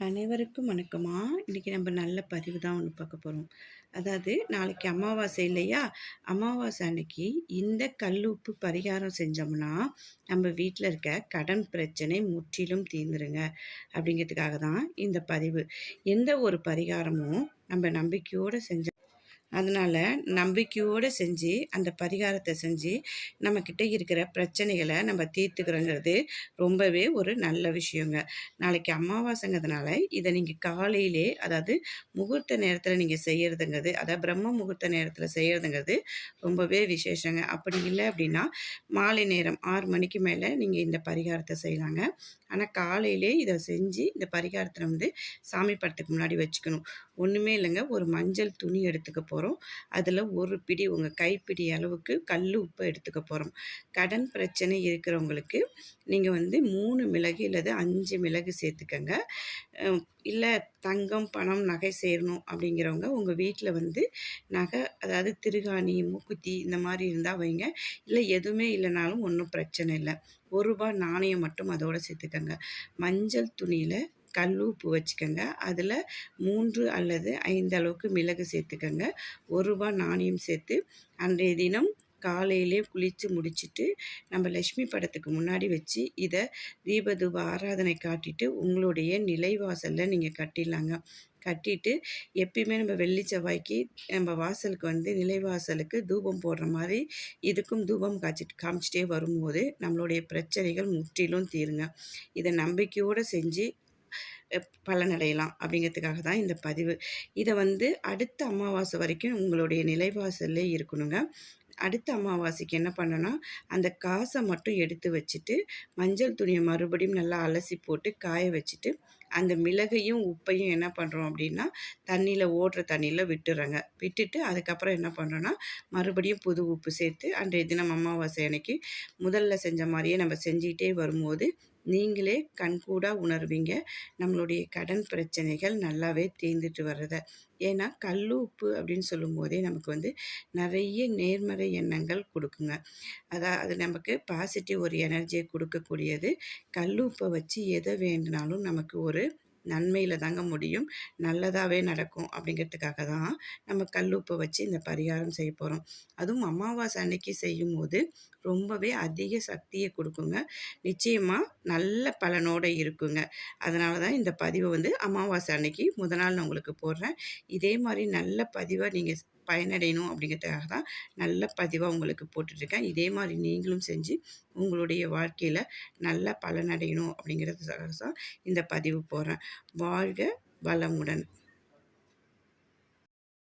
அனைவருக்கும் வணக்கமா. இன்றைக்கி நம்ம நல்ல பதிவு தான் ஒன்று பார்க்க போகிறோம் அதாவது நாளைக்கு அமாவாசை இல்லையா? அமாவாசை அன்னைக்கு இந்த கல் உப்பு பரிகாரம் செஞ்சோம்னா நம்ம வீட்டில் இருக்க கடன் பிரச்சனை முற்றிலும் தீர்ந்துருங்க. அப்படிங்கிறதுக்காக தான் இந்த பதிவு. எந்த ஒரு பரிகாரமும் நம்ம நம்பிக்கையோடு செஞ்ச அதனால் நம்பிக்கையோடு செஞ்சு அந்த பரிகாரத்தை செஞ்சு நம்மக்கிட்ட இருக்கிற பிரச்சனைகளை நம்ம தீர்த்துக்கிறோங்கிறது ரொம்பவே ஒரு நல்ல விஷயங்க. நாளைக்கு அமாவாசைங்கிறதுனால இதை நீங்கள் காலையிலே அதாவது முகூர்த்த நேரத்தில் நீங்கள் செய்கிறதுங்கிறது அதாவது பிரம்ம முகூர்த்த நேரத்தில் செய்கிறதுங்கிறது ரொம்பவே விசேஷங்க. அப்படி இல்லை அப்படின்னா மாலை நேரம் ஆறு மணிக்கு மேலே நீங்கள் இந்த பரிகாரத்தை செய்யலாங்க. ஆனால் காலையிலே இதை செஞ்சு இந்த பரிகாரத்தை வந்து சாமி படத்துக்கு முன்னாடி வச்சுக்கணும். ஒன்றுமே இல்லைங்க ஒரு மஞ்சள் துணி எடுத்துக்க போகிறோம் அதில் ஒரு பிடி உங்கள் கைப்பிடி அளவுக்கு கல் உப்பு எடுத்துக்க போகிறோம் கடன் பிரச்சனை இருக்கிறவங்களுக்கு நீங்கள் வந்து மூணு மிளகு இல்லது அஞ்சு மிளகு சேர்த்துக்கங்க. இல்லை தங்கம் பணம் நகை சேரணும் அப்படிங்கிறவங்க உங்கள் வீட்டில் வந்து நகை அதாவது திருகாணி மூக்குத்தி இந்த மாதிரி இருந்தால் வைங்க. இல்லை எதுவுமே இல்லைனாலும் ஒன்றும் பிரச்சனை இல்லை. ஒரு ரூபா நாணயம் மட்டும் அதோடு சேர்த்துக்கங்க. மஞ்சள் துணியில் கல் உப்பு வச்சுக்கோங்க. அதில் மூன்று அல்லது ஐந்து அளவுக்கு மிளகு சேர்த்துக்கோங்க. ஒரு ரூபா நாணயம் சேர்த்து அன்றைய தினம் காலையிலே குளித்து முடிச்சுட்டு நம்ம லக்ஷ்மி படத்துக்கு முன்னாடி வச்சு இதை தீபதூப ஆராதனை காட்டிட்டு உங்களுடைய நிலைவாசலில் நீங்கள் கட்டிடலாங்க. கட்டிட்டு எப்பயுமே நம்ம வெள்ளி செவ்வாய்க்கு நம்ம வாசலுக்கு வந்து நிலைவாசலுக்கு தூபம் போடுற மாதிரி இதுக்கும் தூபம் காய்ச்சிட்டு காமிச்சிட்டே வரும்போது நம்மளுடைய பிரச்சனைகள் முற்றிலும் தீருங்க. இதை நம்பிக்கையோடு செஞ்சு பலனடையலாம் அப்படிங்கிறதுக்காக தான் இந்த பதிவு. இதை வந்து அடுத்த அமாவாசை வரைக்கும் உங்களுடைய நிலைவாசல்லே இருக்கணுங்க. அடுத்த அமாவாசைக்கு என்ன பண்ணோன்னா அந்த காசை மட்டும் எடுத்து வச்சுட்டு மஞ்சள் துணியை மறுபடியும் நல்லா அலசி போட்டு காய வச்சுட்டு அந்த மிளகையும் உப்பையும் என்ன பண்ணுறோம் அப்படின்னா தண்ணியில் ஓடுற தண்ணியில் விட்டுறோங்க. விட்டுட்டு அதுக்கப்புறம் என்ன பண்ணுறோன்னா மறுபடியும் புது உப்பு சேர்த்து அன்றைய தினம் அமாவாசை அன்னைக்கு முதல்ல செஞ்ச மாதிரியே நம்ம செஞ்சிகிட்டே வரும்போது நீங்களே கண்கூடாக உணர்வீங்க. நம்மளுடைய கடன் பிரச்சனைகள் நல்லாவே தீர்ந்துட்டு வர்றத. ஏன்னா கல் உப்பு அப்படின்னு சொல்லும்போதே நமக்கு வந்து நிறைய நேர்மறை எண்ணங்கள் கொடுக்குங்க. அதான் அது நமக்கு பாசிட்டிவ் ஒரு எனர்ஜியை கொடுக்கக்கூடியது. கல் உப்பை வச்சு எதை வேண்டினாலும் நமக்கு ஒரு நன்மையில் தாங்க முடியும். நல்லதாகவே நடக்கும் அப்படிங்கிறதுக்காக தான் நம்ம கல்லுப்பை வச்சு இந்த பரிகாரம் செய்ய போகிறோம் அதுவும் அமாவாசை அன்னைக்கு செய்யும் போது ரொம்பவே அதிக சக்தியை கொடுக்குங்க. நிச்சயமாக நல்ல பலனோடு இருக்குங்க. அதனால தான் இந்த பதிவை வந்து அமாவாசை அன்னைக்கு முத நாள் நான் உங்களுக்கு போடுறேன். இதே மாதிரி நல்ல பதிவை நீங்கள் பயனடையணும் அப்படிங்கிறதுக்காக தான் நல்ல பதிவாக உங்களுக்கு போட்டுட்ருக்கேன். இதே மாதிரி நீங்களும் செஞ்சு உங்களுடைய வாழ்க்கையில் நல்ல பலனடையணும் அப்படிங்கிறதுக்காக தான் இந்த பதிவு போடுறேன். வாழ்க வளமுடன்.